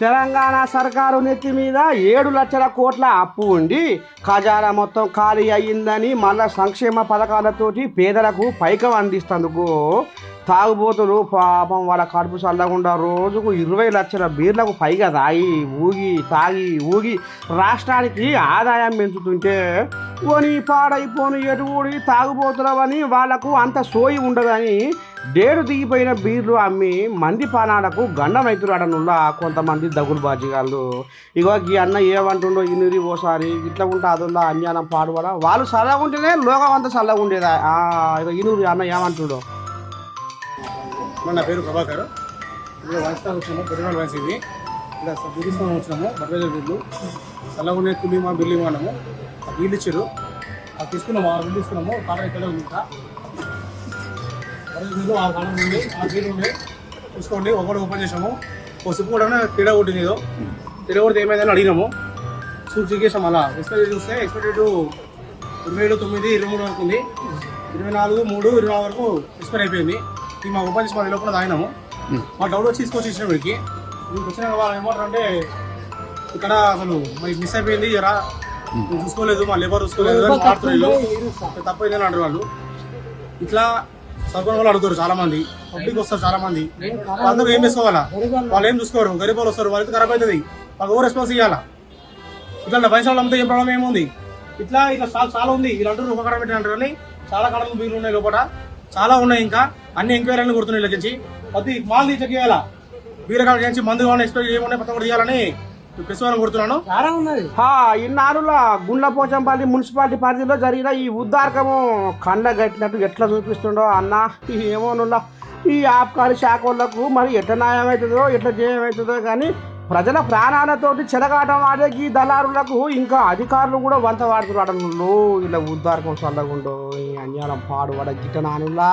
తెలంగాణ సర్కారు నెత్తి మీద ఏడు లక్షల కోట్ల అప్పు ఉండి ఖజానా మొత్తం ఖాళీ అయ్యిందని మళ్ళా సంక్షేమ పథకాలతోటి పేదలకు పైకం అందిస్తందుకు. తాగుబోతులు పాపం వాళ్ళ కడుపు చల్లకుండా రోజుకు ఇరవై లక్షల బీర్లకు పైగా తాగి ఊగి తాగి ఊగి రాష్ట్రానికి ఆదాయం పెంచుతుంటే పోని పాడైపోను ఎటువుడి తాగుబోతులవని వాళ్ళకు అంత సోయి ఉండదని డేడు దిగిపోయిన బీర్లు అమ్మి మంది పానాలకు గండమైతురాడనుల్లా కొంతమంది దగులు బాజీగాళ్ళు. ఇగో ఈ అన్న ఏమంటుండో ఇనురి ఓసారి ఇట్లా ఉంటే అదుందా అన్యానం పాడుబడ? వాళ్ళు చల్లగుంటేనే లోకం అంతా చల్లగా ఉండేదా ఇగో ఇనురి అన్న ఏమంటుండో? నా పేరు ప్రభాకర్. ఇక్కడ వాయిస్తాన్ వచ్చినాము పెరునాడు వయసు ఇది. ఇక్కడ బిల్లిస్తాం వచ్చినాము బట్వేజర్ బిల్లు చల్లగునే కులిమా బిల్లు ఇవ్వడము ఆ బిల్లు ఇచ్చారు అది తీసుకున్నాము ఆ బిల్లు తీసుకున్నాము. కాలం ఇక్కడే ఉంది ఇంకా. బిల్లు ఆ కాలం ఉంది. ఆ బిల్లు ఉంది. చూసుకోండి ఒకటి ఓపెన్ చేసాము ఒక సిప్ కూడా తేడా కొట్టింది ఏదో తేడా కొడితే ఏమైందని అడిగినాము. చూసి చెక్ అలా. ఎక్స్పెక్టెడ్ చూస్తే ఎక్స్పెక్టెడ్ ఇరవై ఏడు తొమ్మిది ఇరవై మూడు వరకు ఉంది ఇరవై నాలుగు మూడు ఇరవై నాలుగు వరకు ఎక్స్పైర్ అయిపోయింది. మా ఓపెన్ చేసి మా లోపల తాగినాము. మా డౌట్ వచ్చి తీసుకొచ్చి ఇచ్చిన వీడికి. వీడికి వచ్చిన వాళ్ళు ఏమంటారు అంటే ఇక్కడ అసలు మరి మిస్ అయిపోయింది జరా. నువ్వు చూసుకోలేదు మా లేబర్ చూసుకోలేదు అని మాట్లాడుతున్నారు తప్ప ఏందని అంటారు వాళ్ళు ఇట్లా చదువుకున్న వాళ్ళు అడుగుతారు చాలా మంది పబ్లిక్ వస్తారు చాలా మంది అందరూ ఏం చేసుకోవాలా? వాళ్ళు ఏం చూసుకోరు? గరీబ్ వాళ్ళు వస్తారు వాళ్ళకి ఖరాబ్ అవుతుంది. వాళ్ళకి ఓవర్ రెస్పాన్స్ ఇవ్వాలా ఇట్లా పైసలు అమ్మితే ఏం ప్రాబ్లం ఏముంది? ఇట్లా ఇట్లా చాలా చాలా ఉంది. వీళ్ళు అంటారు ఒక కడ పెట్టి అంటారు కానీ చాలా కడలు బీర్లు ఉన్నాయి లోపల. చాలా ఉన్నాయి ఇంకా. అన్ని ఎంక్వైరీ అన్ని కొడుతున్నాయి నుంచి. ప్రతి మాల్ తీసి చెక్ చేయాలా? కాడ నుంచి మందు కావాలి ఎక్స్పైర్ ఏమున్నాయి? పత్తం కూడా చేయాలని ప్రెస్ వాళ్ళని కొడుతున్నాను. హా ఇన్నారులా గుండ్లపోచంపల్లి మున్సిపాలిటీ పరిధిలో జరిగిన ఈ ఉద్దారకము కండ్ల గట్టినట్టు ఎట్లా చూపిస్తుండో అన్న? ఏమోనుల్లా. ఈ ఆబ్కారీ శాఖ వాళ్ళకు మరి ఎట్లా న్యాయం అవుతుందో ఎట్లా జయమవుతుందో కానీ ప్రజల ప్రాణాలతోటి చెలగాటం ఆడేకి దళారులకు ఇంకా అధికారులు కూడా వంత వాడుతున్నారు ఇలా ఉద్దారకం చల్లగుండు ఈ అన్యాలం పాడువాడ గిట్టనానులా